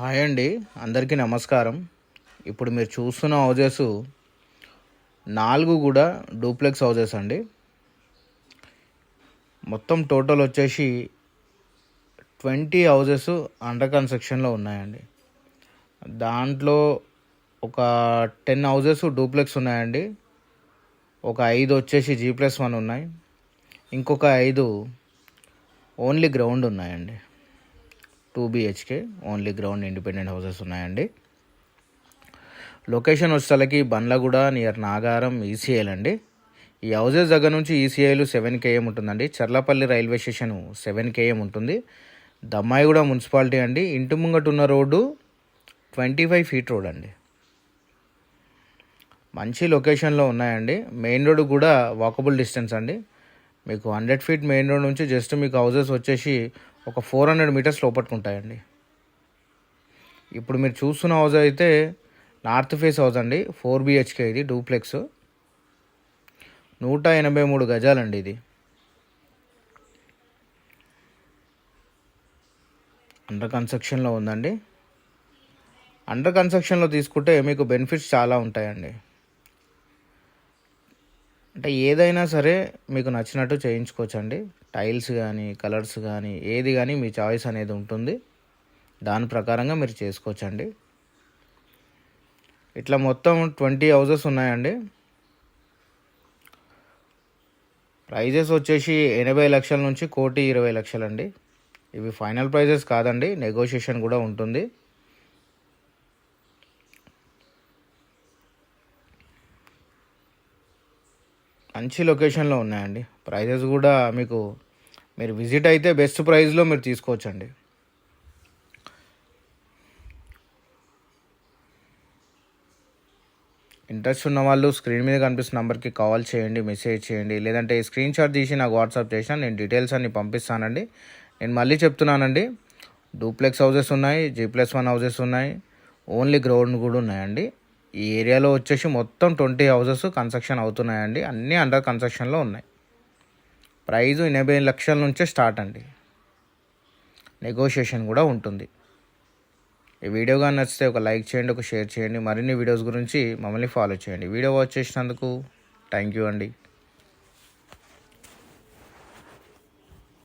Hi అండి. అందరికీ నమస్కారం. ఇప్పుడు మీరు చూస్తున్న హౌజెస్ నాలుగు కూడా డూప్లెక్స్ హౌజెస్ అండి. మొత్తం టోటల్ వచ్చేసి ట్వంటీ హౌజెస్ అండర్ కన్స్ట్రక్షన్లో ఉన్నాయండి. దాంట్లో ఒక టెన్ హౌజెస్ డూప్లెక్స్ ఉన్నాయండి. ఒక ఐదు వచ్చేసి జీ ప్లస్ వన్ ఉన్నాయి. ఇంకొక ఐదు ఓన్లీ గ్రౌండ్ ఉన్నాయండి. Two BHK only ground independent houses ఉన్నాయండి. లొకేషన్ వచ్చేసరికి బండ్లగూడ నియర్ నాగారం ఈసీఐల్ అండి. ఈ హౌసెస్ దగ్గర నుంచి ఈసీఐలు సెవెన్ కేఎం ఉంటుందండి. Cherlapally railway station seven KM ఉంటుంది. దమ్మాయిగూడ మున్సిపాలిటీ అండి. ఇంటి ముంగట ఉన్న road twenty five feet road అండి. మంచి లొకేషన్లో ఉన్నాయండి. మెయిన్ రోడ్ కూడా వాకబుల్ డిస్టెన్స్ అండి. మీకు హండ్రెడ్ ఫీట్ మెయిన్ రోడ్ నుంచి జస్ట్ మీకు హౌజెస్ వచ్చేసి ఒక ఫోర్ హండ్రెడ్ మీటర్స్ లోపలికి ఉంటాయండి ఇప్పుడు మీరు చూస్తున్న హౌస్ అయితే నార్త్ ఫేస్ హౌస్ అండి. ఫోర్ బిహెచ్కే ఇది డూప్లెక్స్. నూట ఎనభై మూడు గజాలండి ఇది. అండర్ కన్స్ట్రక్షన్లో ఉందండి. అండర్ కన్స్ట్రక్షన్లో తీసుకుంటే మీకు బెనిఫిట్స్ చాలా ఉంటాయండి. అంటే ఏదైనా సరే మీకు నచ్చినట్టు చేయించుకోవచ్చండి. టైల్స్ కానీ కలర్స్ కానీ ఏది కానీ మీ చాయిస్ అనేది ఉంటుంది. దాని ప్రకారంగా మీరు చేసుకోవచ్చండి. ఇట్లా మొత్తం ట్వంటీ హౌజెస్ ఉన్నాయండి. ప్రైజెస్ వచ్చేసి ఎనభై లక్షల నుంచి కోటి ఇరవై లక్షలండి. ఇవి ఫైనల్ ప్రైజెస్ కాదండి నెగోషియేషన్ కూడా ఉంటుంది. మంచి లొకేషన్లో ఉన్నాయండి. ప్రైజెస్ కూడా మీకు మీరు విజిట్ అయితే బెస్ట్ ప్రైస్లో మీరు తీసుకోవచ్చండి. ఇంట్రెస్ట్ ఉన్న వాళ్ళు స్క్రీన్ మీద కనిపిస్తున్న నెంబర్కి కాల్ చేయండి మెసేజ్ చేయండి. లేదంటే స్క్రీన్ షాట్ తీసి నాకు వాట్సాప్ చేసినా నేను డీటెయిల్స్ అన్ని పంపిస్తానండి. నేను మళ్ళీ చెప్తున్నానండి. డూప్లెక్స్ హౌసెస్ ఉన్నాయి జీ ప్లస్ వన్ హౌసెస్ ఉన్నాయి. ఓన్లీ గ్రౌండ్ కూడా ఉన్నాయండి. ఈ ఏరియాలో వచ్చేసి మొత్తం ట్వంటీ హౌసెస్ కన్స్ట్రక్షన్ అవుతున్నాయండి. అన్నీ అండర్ కన్స్ట్రక్షన్లో ఉన్నాయి. ప్రైజు ఎనభై లక్షల నుంచే స్టార్ట్ అండి. నెగోషియేషన్ కూడా ఉంటుంది. ఈ వీడియో కానీ నచ్చితే ఒక లైక్ చేయండి ఒక షేర్ చేయండి. మరిన్ని వీడియోస్ గురించి మమ్మల్ని ఫాలో చేయండి. వీడియో వాచ్ చేసినందుకు థ్యాంక్ యూ అండి.